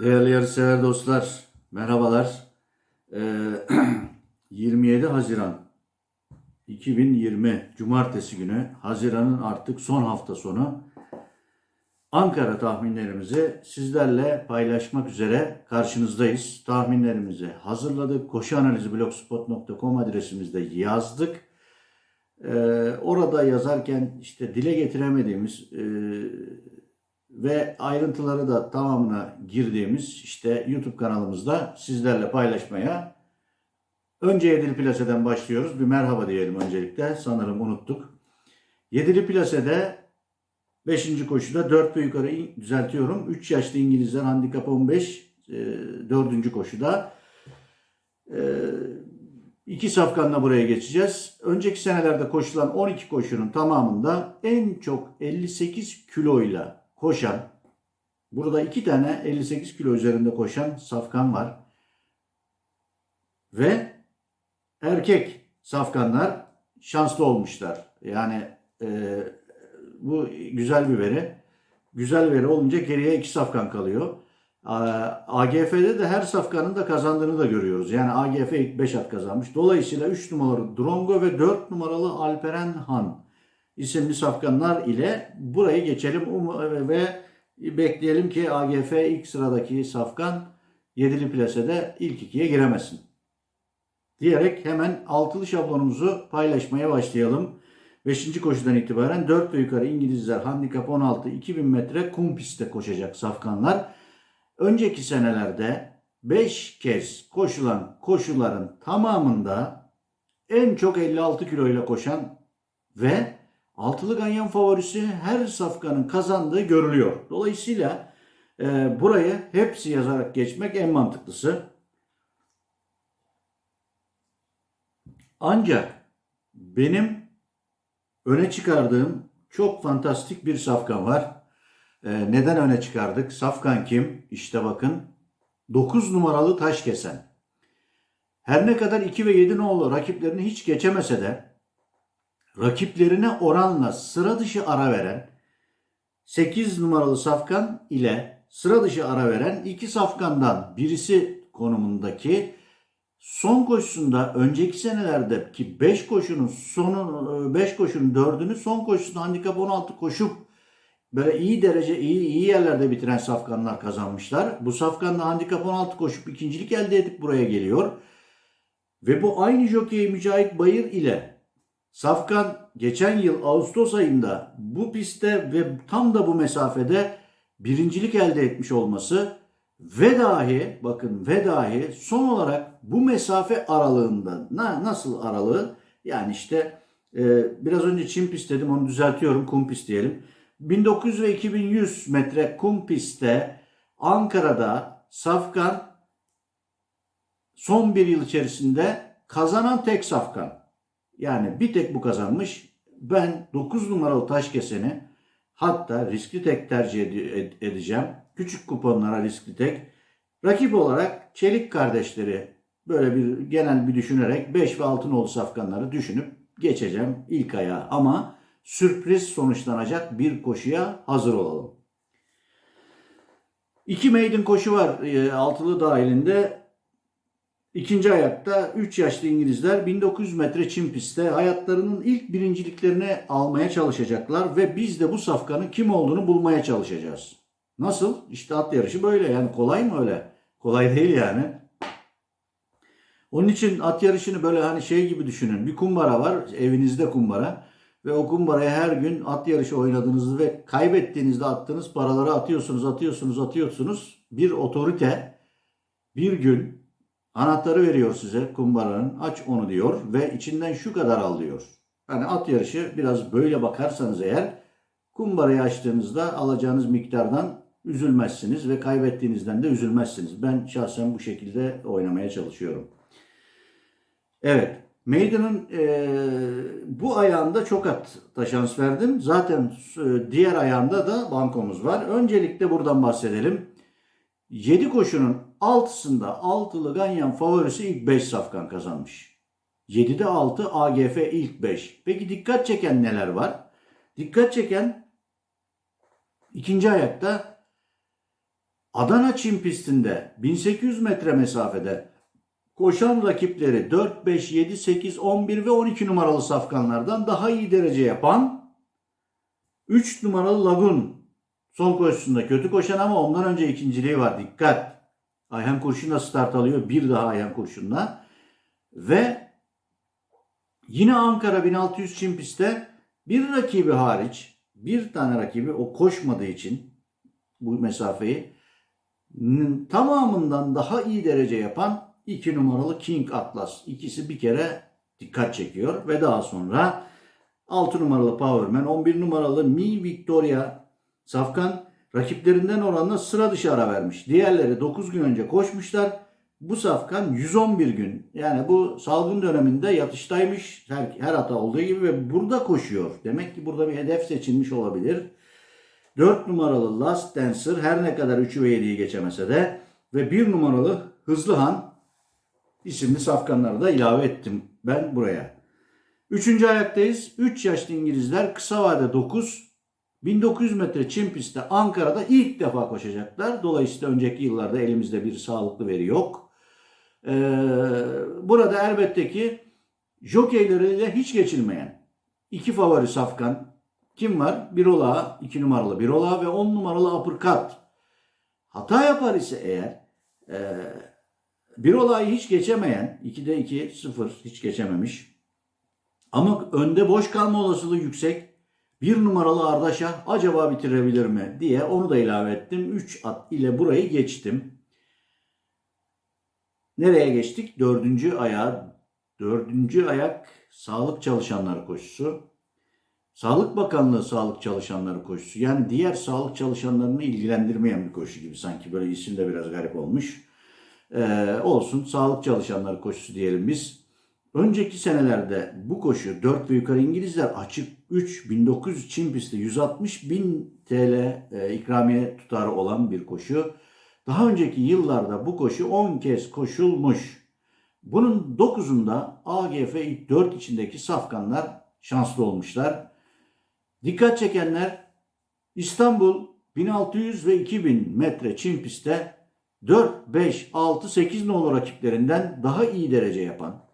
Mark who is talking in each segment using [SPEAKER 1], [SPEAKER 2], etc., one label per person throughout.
[SPEAKER 1] Değerli yarışsever dostlar, merhabalar. Ee, 27 Haziran 2020 Cumartesi günü, Haziran'ın artık son hafta sonu Ankara tahminlerimizi sizlerle paylaşmak üzere karşınızdayız. Tahminlerimizi hazırladık. Koşuanalizblogspot.com adresimizde yazdık. Ee, orada yazarken işte dile getiremediğimiz e, ve ayrıntıları da tamamına girdiğimiz işte YouTube kanalımızda sizlerle paylaşmaya önce Yedili Plase'den başlıyoruz. Bir merhaba diyelim öncelikle. Sanırım unuttuk. Yedili Plase'de 5. koşuda 4 ve yukarı düzeltiyorum. 3 yaşlı İngilizler handikap 15 e, 4. koşuda. E, iki safkanla buraya geçeceğiz. Önceki senelerde koşulan 12 koşunun tamamında en çok 58 kiloyla koşan, burada iki tane 58 kilo üzerinde koşan safkan var. Ve erkek safkanlar şanslı olmuşlar. Yani e, bu güzel bir veri. Güzel veri olunca geriye iki safkan kalıyor. AGF'de de her safkanın da kazandığını da görüyoruz. Yani AGF ilk 5 at kazanmış. Dolayısıyla 3 numaralı Drongo ve 4 numaralı Alperen Han isimli safkanlar ile burayı geçelim Um- ve bekleyelim ki AGF ilk sıradaki safkan 7'li plasede ilk ikiye giremesin. Diyerek hemen altılı şablonumuzu paylaşmaya başlayalım. 5. koşudan itibaren 4 ve yukarı İngilizler handikap 16 2000 metre kum pistte koşacak safkanlar. Önceki senelerde 5 kez koşulan koşuların tamamında en çok 56 kiloyla koşan ve altılı ganyan favorisi her safkanın kazandığı görülüyor. Dolayısıyla e, burayı hepsi yazarak geçmek en mantıklısı. Ancak benim öne çıkardığım çok fantastik bir safkan var. Ee, neden öne çıkardık? Safkan kim? İşte bakın 9 numaralı taş kesen. Her ne kadar 2 ve 7 nolu rakiplerini hiç geçemese de rakiplerine oranla sıra dışı ara veren 8 numaralı safkan ile sıra dışı ara veren iki safkandan birisi konumundaki son koşusunda önceki senelerdeki 5 koşunun sonu 5 koşunun 4'ünü son koşusunda handikap 16 koşup böyle iyi derece iyi iyi yerlerde bitiren safkanlar kazanmışlar. Bu safkanla handikap 16 koşup ikincilik elde edip buraya geliyor. Ve bu aynı jockey Mücahit Bayır ile Safkan geçen yıl Ağustos ayında bu pistte ve tam da bu mesafede birincilik elde etmiş olması ve dahi bakın ve dahi son olarak bu mesafe aralığında na, nasıl aralığı yani işte e, biraz önce çim pist dedim onu düzeltiyorum kum pist diyelim. 1900 ve 2100 metre kum pistte Ankara'da Safkan son bir yıl içerisinde kazanan tek safkan. Yani bir tek bu kazanmış. Ben 9 numaralı taş keseni hatta riskli tek tercih ed- ed- edeceğim. Küçük kuponlara riskli tek. Rakip olarak Çelik kardeşleri böyle bir genel bir düşünerek 5 ve 6 nolu safkanları düşünüp geçeceğim ilk ayağa. Ama sürpriz sonuçlanacak bir koşuya hazır olalım. İki maiden koşu var e, altılı dahilinde. İkinci ayakta 3 yaşlı İngilizler 1900 metre çim pistte hayatlarının ilk birinciliklerini almaya çalışacaklar ve biz de bu safkanın kim olduğunu bulmaya çalışacağız. Nasıl? İşte at yarışı böyle yani kolay mı öyle? Kolay değil yani. Onun için at yarışını böyle hani şey gibi düşünün. Bir kumbara var, evinizde kumbara ve o kumbaraya her gün at yarışı oynadığınızı ve kaybettiğinizde attığınız paraları atıyorsunuz, atıyorsunuz, atıyorsunuz. Bir otorite bir gün Anahtarı veriyor size kumbaranın. Aç onu diyor ve içinden şu kadar al diyor. Yani at yarışı biraz böyle bakarsanız eğer kumbarayı açtığınızda alacağınız miktardan üzülmezsiniz ve kaybettiğinizden de üzülmezsiniz. Ben şahsen bu şekilde oynamaya çalışıyorum. Evet. Maiden'ın e, bu ayağında çok at da şans verdim. Zaten e, diğer ayağında da bankomuz var. Öncelikle buradan bahsedelim. 7 koşunun altısında altılı ganyan favorisi ilk 5 safkan kazanmış. 7'de 6 AGF ilk 5. Peki dikkat çeken neler var? Dikkat çeken ikinci ayakta Adana Çim pistinde 1800 metre mesafede koşan rakipleri 4, 5, 7, 8, 11 ve 12 numaralı safkanlardan daha iyi derece yapan 3 numaralı Lagun son koşusunda kötü koşan ama ondan önce ikinciliği var. Dikkat! Ayhan Kurşun'la start alıyor. Bir daha Ayhan Kurşun'la. Ve yine Ankara 1600 çim bir rakibi hariç bir tane rakibi o koşmadığı için bu mesafeyi tamamından daha iyi derece yapan 2 numaralı King Atlas. İkisi bir kere dikkat çekiyor ve daha sonra 6 numaralı Powerman, 11 numaralı Mi Victoria Safkan rakiplerinden oranla sıra dışı ara vermiş. Diğerleri 9 gün önce koşmuşlar. Bu Safkan 111 gün. Yani bu salgın döneminde yatıştaymış her, her hata olduğu gibi ve burada koşuyor. Demek ki burada bir hedef seçilmiş olabilir. 4 numaralı Last Dancer her ne kadar 3'ü ve 7'yi geçemese de ve 1 numaralı Hızlı Han isimli safkanları da ilave ettim ben buraya. Üçüncü ayaktayız. 3 yaşlı İngilizler kısa vade 9, 1900 metre çim pistte Ankara'da ilk defa koşacaklar. Dolayısıyla önceki yıllarda elimizde bir sağlıklı veri yok. Ee, burada elbette ki jokeyleriyle hiç geçilmeyen iki favori safkan kim var? Birola, 2 numaralı Birola ve 10 numaralı Uppercut. Hata yapar ise eğer e, Birola'yı hiç geçemeyen 2'de 2 0 hiç geçememiş. Ama önde boş kalma olasılığı yüksek. Bir numaralı Ardaş'a acaba bitirebilir mi diye onu da ilave ettim. 3 at ile burayı geçtim. Nereye geçtik? Dördüncü ayağa. Dördüncü ayak sağlık çalışanları koşusu. Sağlık Bakanlığı sağlık çalışanları koşusu. Yani diğer sağlık çalışanlarını ilgilendirmeyen bir koşu gibi sanki. Böyle isim de biraz garip olmuş. Ee, olsun sağlık çalışanları koşusu diyelim biz. Önceki senelerde bu koşu 4 ve yukarı İngilizler açık 3 1900 Çin pistte 160 bin TL e, ikramiye tutarı olan bir koşu. Daha önceki yıllarda bu koşu 10 kez koşulmuş. Bunun 9'unda AGF ilk 4 içindeki safkanlar şanslı olmuşlar. Dikkat çekenler İstanbul 1600 ve 2000 metre Çin pistte 4, 5, 6, 8 nolu rakiplerinden daha iyi derece yapan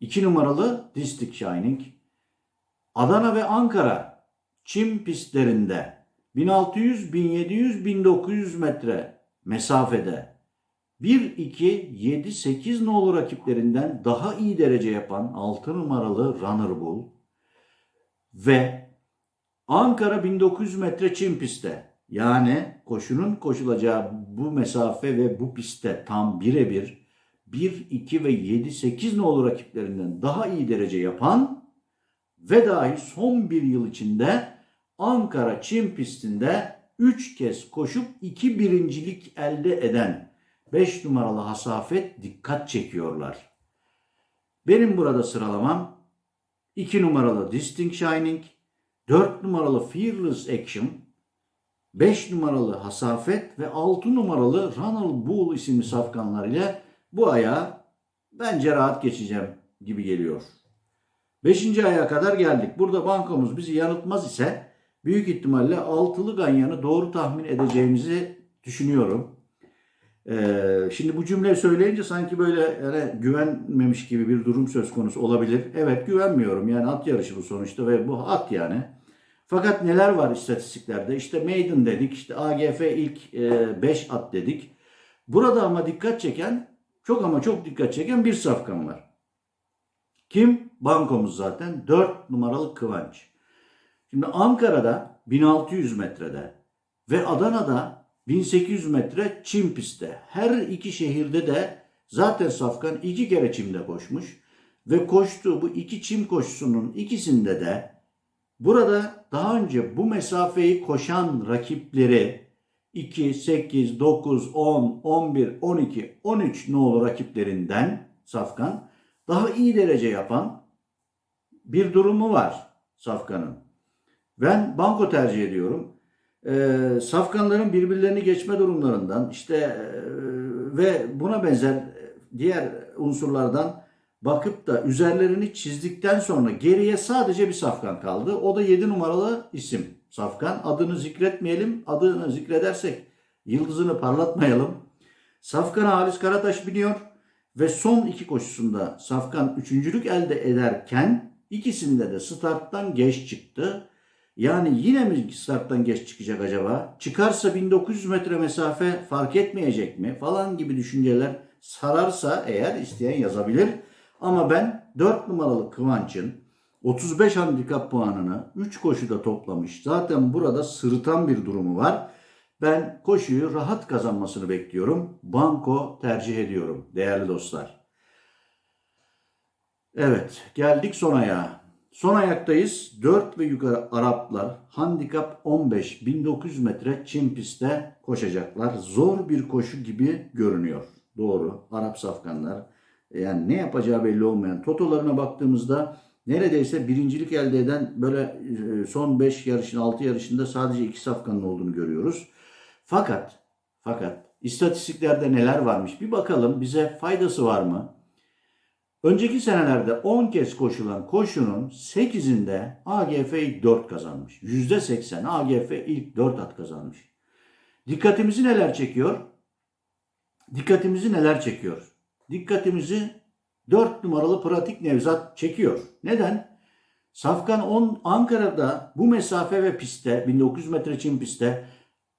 [SPEAKER 1] 2 numaralı District Shining, Adana ve Ankara çim pistlerinde 1600, 1700, 1900 metre mesafede. 1, 2, 7, 8 nolu rakiplerinden daha iyi derece yapan 6 numaralı Runner Bull ve Ankara 1900 metre çim pistte. Yani koşunun koşulacağı bu mesafe ve bu pistte tam birebir 1, 2 ve 7, 8 nolu rakiplerinden daha iyi derece yapan ve dahi son bir yıl içinde Ankara Çim pistinde 3 kez koşup 2 birincilik elde eden 5 numaralı Hasafet dikkat çekiyorlar. Benim burada sıralamam 2 numaralı Distinct Shining, 4 numaralı Fearless Action, 5 numaralı Hasafet ve 6 numaralı Ronald Bull isimli safkanlar ile bu aya bence rahat geçeceğim gibi geliyor. Beşinci aya kadar geldik. Burada bankamız bizi yanıltmaz ise büyük ihtimalle altılı ganyanı doğru tahmin edeceğimizi düşünüyorum. Ee, şimdi bu cümleyi söyleyince sanki böyle yani güvenmemiş gibi bir durum söz konusu olabilir. Evet güvenmiyorum. Yani at yarışı bu sonuçta ve bu at yani. Fakat neler var istatistiklerde? İşte maiden dedik, işte AGF ilk 5 at dedik. Burada ama dikkat çeken, çok ama çok dikkat çeken bir safkan var. Kim? Bankomuz zaten. 4 numaralı Kıvanç. Şimdi Ankara'da 1600 metrede ve Adana'da 1800 metre çim pistte. Her iki şehirde de zaten Safkan iki kere çimde koşmuş. Ve koştuğu bu iki çim koşusunun ikisinde de burada daha önce bu mesafeyi koşan rakipleri 2, 8, 9, 10, 11, 12, 13 nolu rakiplerinden Safkan daha iyi derece yapan bir durumu var Safkan'ın. Ben banko tercih ediyorum. Ee, safkanların birbirlerini geçme durumlarından işte e, ve buna benzer diğer unsurlardan bakıp da üzerlerini çizdikten sonra geriye sadece bir safkan kaldı. O da 7 numaralı isim safkan. Adını zikretmeyelim. Adını zikredersek yıldızını parlatmayalım. Safkan'a Halis Karataş biniyor ve son iki koşusunda Safkan üçüncülük elde ederken ikisinde de starttan geç çıktı. Yani yine mi starttan geç çıkacak acaba? Çıkarsa 1900 metre mesafe fark etmeyecek mi? Falan gibi düşünceler sararsa eğer isteyen yazabilir. Ama ben 4 numaralı Kıvanç'ın 35 handikap puanını 3 koşuda toplamış. Zaten burada sırıtan bir durumu var. Ben koşuyu rahat kazanmasını bekliyorum. Banko tercih ediyorum değerli dostlar. Evet geldik son ayağa. Son ayaktayız. 4 ve yukarı Araplar handikap 15 1900 metre çim pistte koşacaklar. Zor bir koşu gibi görünüyor. Doğru. Arap safkanlar yani ne yapacağı belli olmayan totolarına baktığımızda neredeyse birincilik elde eden böyle e, son 5 yarışın 6 yarışında sadece 2 safkanın olduğunu görüyoruz. Fakat fakat istatistiklerde neler varmış bir bakalım bize faydası var mı? Önceki senelerde 10 kez koşulan koşunun 8'inde AGF ilk 4 kazanmış. %80 AGF ilk 4 at kazanmış. Dikkatimizi neler çekiyor? Dikkatimizi neler çekiyor? Dikkatimizi 4 numaralı pratik Nevzat çekiyor. Neden? Safkan 10 Ankara'da bu mesafe ve pistte 1900 metre çim pistte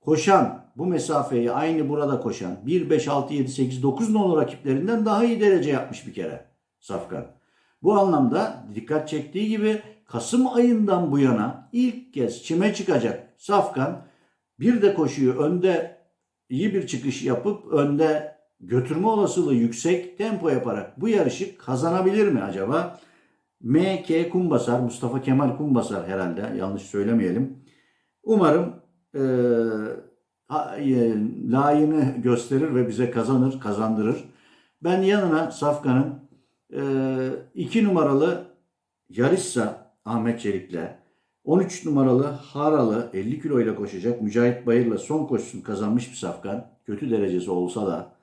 [SPEAKER 1] koşan bu mesafeyi aynı burada koşan 1, 5, 6, 7, 8, 9 nolu rakiplerinden daha iyi derece yapmış bir kere Safkan. Bu anlamda dikkat çektiği gibi Kasım ayından bu yana ilk kez çime çıkacak Safkan bir de koşuyu önde iyi bir çıkış yapıp önde götürme olasılığı yüksek tempo yaparak bu yarışı kazanabilir mi acaba? M.K. Kumbasar, Mustafa Kemal Kumbasar herhalde yanlış söylemeyelim. Umarım e, e, layığını gösterir ve bize kazanır, kazandırır. Ben yanına Safkan'ın e, iki numaralı Yarissa Ahmet Çelik'le 13 numaralı Haralı 50 kilo ile koşacak Mücahit Bayır'la son koşusunu kazanmış bir Safkan. Kötü derecesi olsa da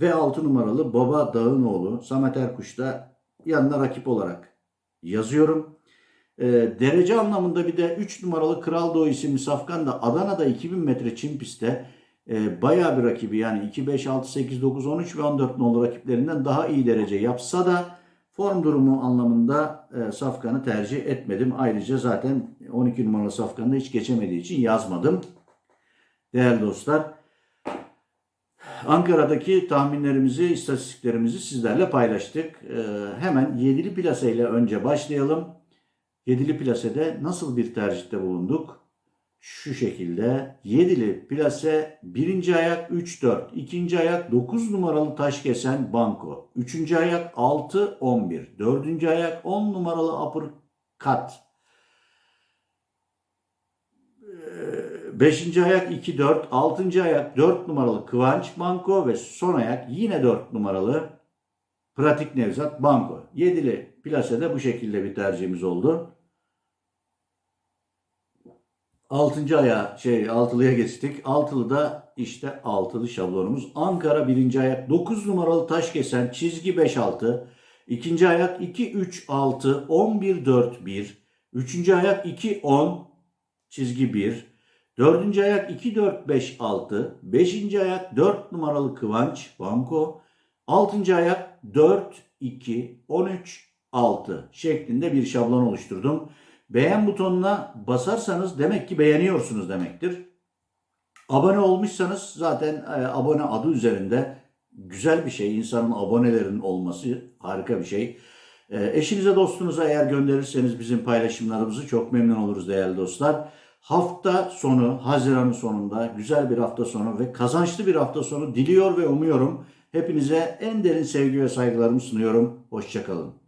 [SPEAKER 1] ve 6 numaralı Baba Dağınoğlu Samet Erkuş da yanına rakip olarak yazıyorum. Ee, derece anlamında bir de 3 numaralı Kral Doğu isimli Safkan da Adana'da 2000 metre çim pistte e, bayağı bir rakibi yani 2, 5, 6, 8, 9, 13 ve 14 nolu rakiplerinden daha iyi derece yapsa da form durumu anlamında e, Safkan'ı tercih etmedim. Ayrıca zaten 12 numaralı Safkan'da hiç geçemediği için yazmadım. Değerli dostlar Ankara'daki tahminlerimizi, istatistiklerimizi sizlerle paylaştık. Ee, hemen yedili plase ile önce başlayalım. Yedili plasede nasıl bir tercihte bulunduk? Şu şekilde yedili plase birinci ayak 3-4, ikinci ayak 9 numaralı taş kesen banko, üçüncü ayak 6-11, dördüncü ayak 10 numaralı uppercut, Beşinci ayak 2-4, altıncı ayak 4 numaralı Kıvanç Banko ve son ayak yine 4 numaralı Pratik Nevzat Banko. Yedili plasede bu şekilde bir tercihimiz oldu. Altıncı aya şey altılıya geçtik. Altılı da işte altılı şablonumuz. Ankara birinci ayak 9 numaralı taş kesen çizgi 5-6. İkinci ayak 2-3-6 11-4-1. Üçüncü ayak 2-10 çizgi 1. Dördüncü ayak 2, 4, 5, 6. Beşinci ayak 4 numaralı Kıvanç Banko. Altıncı ayak 4, 2, 13, 6 şeklinde bir şablon oluşturdum. Beğen butonuna basarsanız demek ki beğeniyorsunuz demektir. Abone olmuşsanız zaten e, abone adı üzerinde güzel bir şey. İnsanın abonelerinin olması harika bir şey. E, eşinize dostunuza eğer gönderirseniz bizim paylaşımlarımızı çok memnun oluruz değerli dostlar. Hafta sonu, Haziran'ın sonunda güzel bir hafta sonu ve kazançlı bir hafta sonu diliyor ve umuyorum. Hepinize en derin sevgi ve saygılarımı sunuyorum. Hoşçakalın.